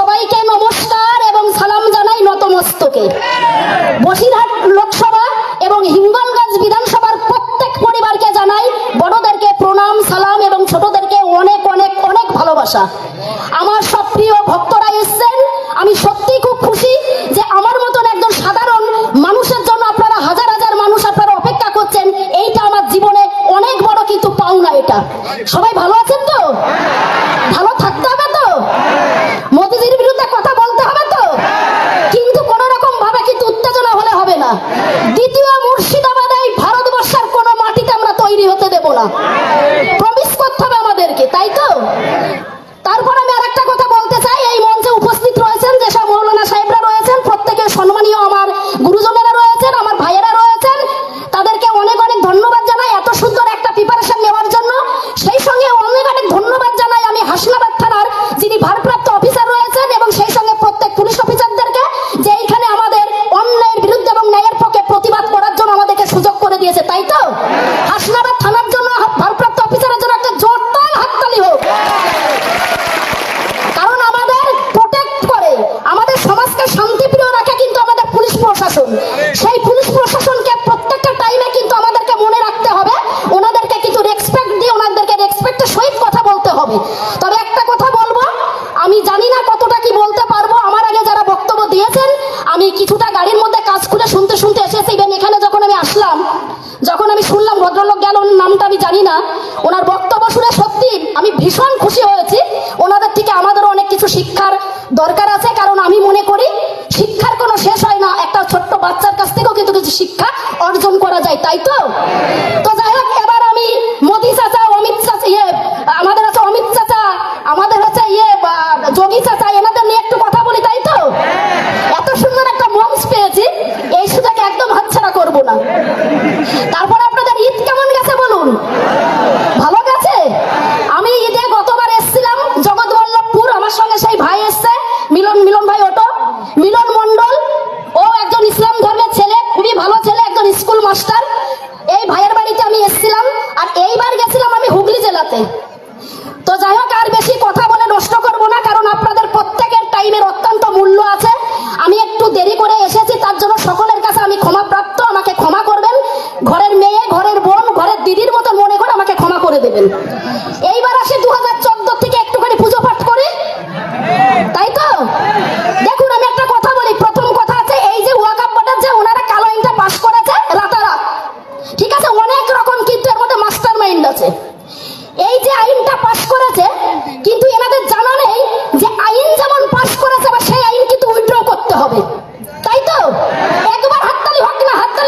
সবাইকে নমস্কার এবং সালাম জানাই নতমস্তকে। বসিরহাট লোকসভা এবং হিঙ্গলগঞ্জ বিধানসভার প্রত্যেক পরিবারকে জানাই বড়দেরকে প্রণাম, সালাম এবং ছোটদেরকে অনেক অনেক অনেক ভালোবাসা। আমার সব প্রিয় ভক্তরা এসছেন। আমি সত্যি খুব খুশি যে আমার মতন একজন সাধারণ মানুষের জন্য আপনারা হাজার হাজার মানুষ আপনারা অপেক্ষা করছেন। এইটা আমার জীবনে অনেক বড় কিন্তু পাওনা এটা। সবাই ভালো আছেন তো? Wow. করা যায় তাই তো?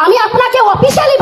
আমি আপনাকে অফিসিয়ালি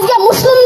আজকে মুসলিমদের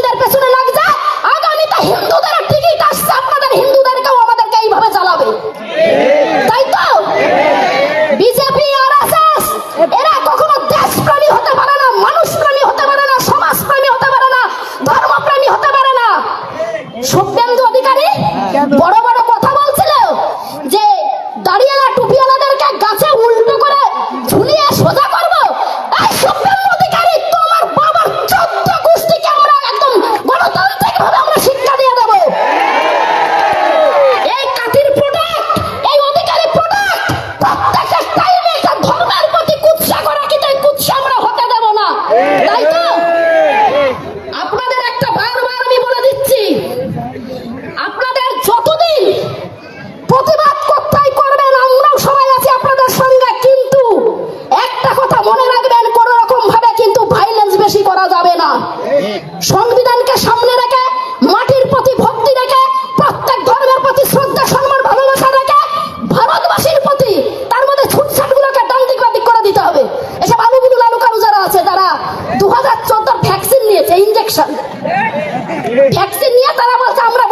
দু হাজার চোদ্দ ভ্যাকসিন নিয়েছে ইঞ্জেকশন ভ্যাকসিন নিয়ে তারা বলছে আমরা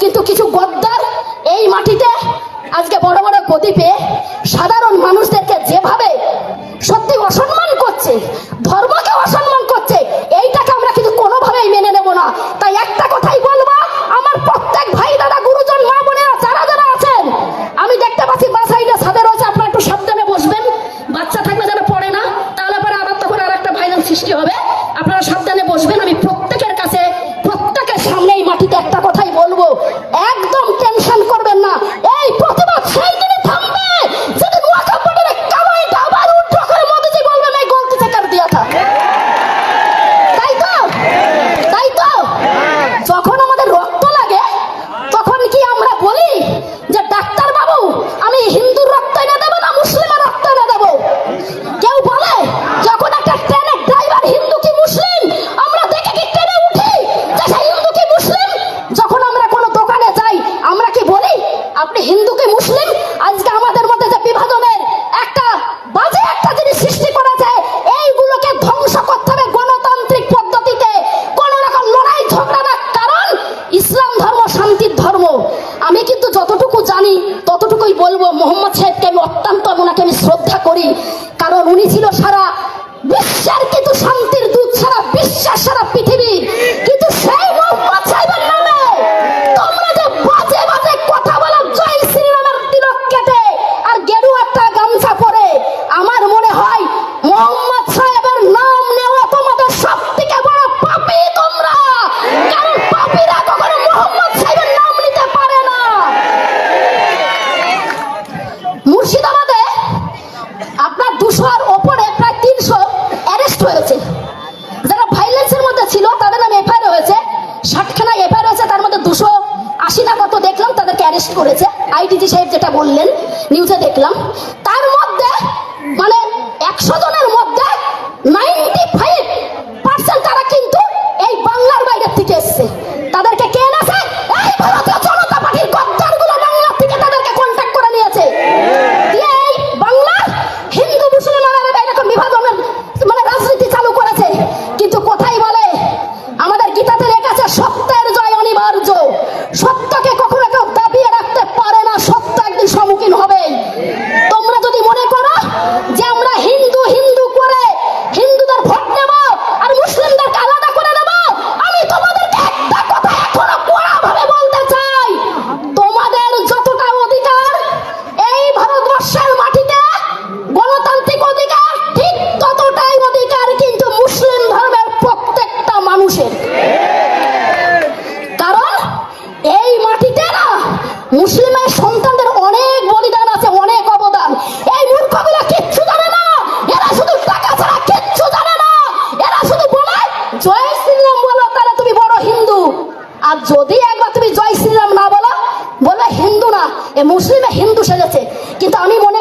কিন্তু কিছু গদ্দার এই মাটিতে আজকে বড় বড় প্রদীপে পেয়ে সাধারণ মানুষদেরকে যেভাবে আমি কিন্তু যতটুকু জানি, ততটুকুই বলব, মোহাম্মদ সাহেবকে আমি অত্যন্ত ওনাকে আমি শ্রদ্ধা করি। কারণ উনি ছিল সারা বিশ্বের কিন্তু শান্তির দুধ সারা বিশ্বাস সারা পৃথিবী কিন্তু দুশোর ওপরে প্রায় তিনশো অ্যারেস্ট হয়েছে। যারা ভাইলেন্সের মধ্যে ছিল, তাদের নামে এফআইআর হয়েছে। ষাটখানা এফআইআর হয়েছে, তার মধ্যে দুশো আশি না মতো দেখলাম তাদেরকে অ্যারেস্ট করেছে। আইডিজি সাহেব যেটা বললেন নিউজে দেখলাম। মুসলিমে হিন্দু সেজেছে। কিন্তু আমি মনে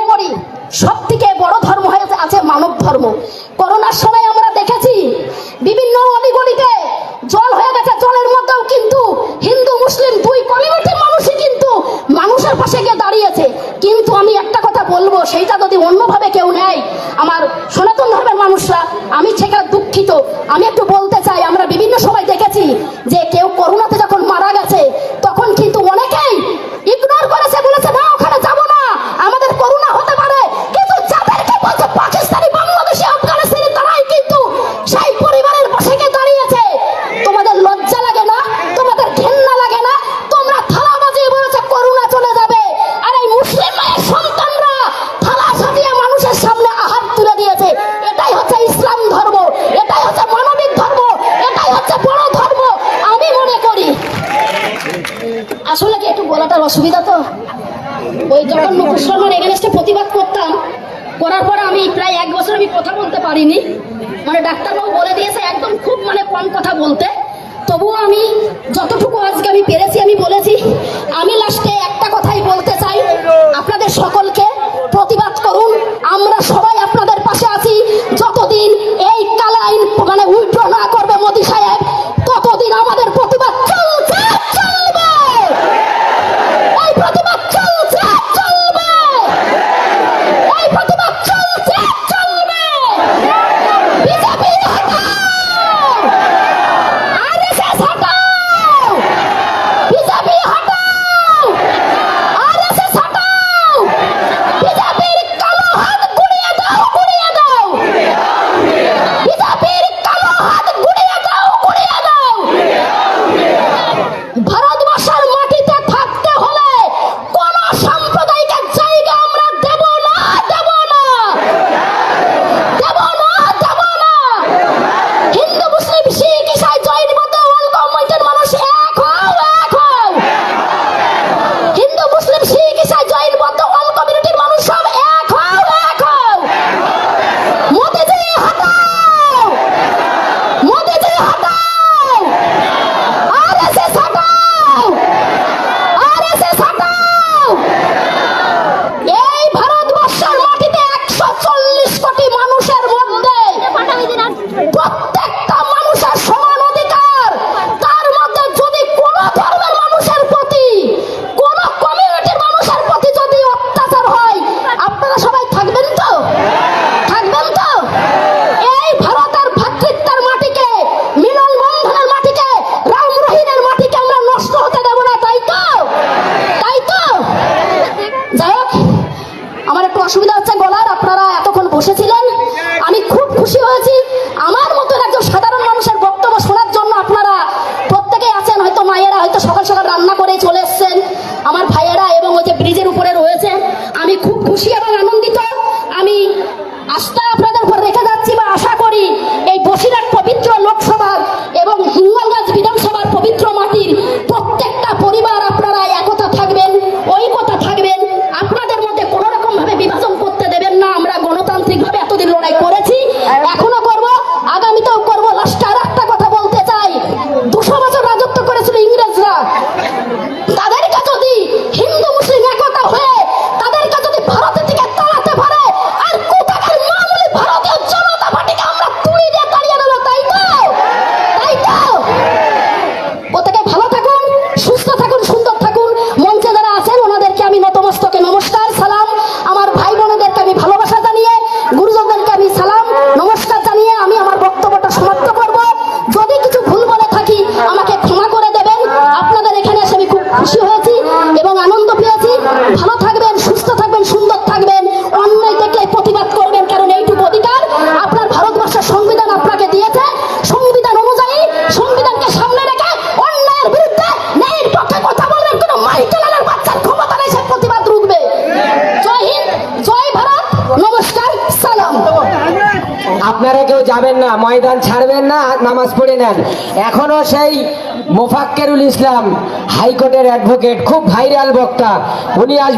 পারিনি। মানে ডাক্তারবাবু বলে দিয়েছে, একদম খুব মানে কম কথা বলতে। তবুও আমি যতটুকু আজকে আমি পেরেছি, আমি বলেছি। আমি লাস্টে একটা কথাই বলতে চাই। আপনাদের সকলকে প্রতিবাদ করুন। আমরা সবাই আপনাদের পাশে আছি। যতদিন এই কালাইন মানে উল্টো 我生气了 নেন এখনও সেই মোফাক্কেরুল ইসলাম হাইকোর্টের অ্যাডভোকেট খুব ভাইরাল বক্তা। উনি আজ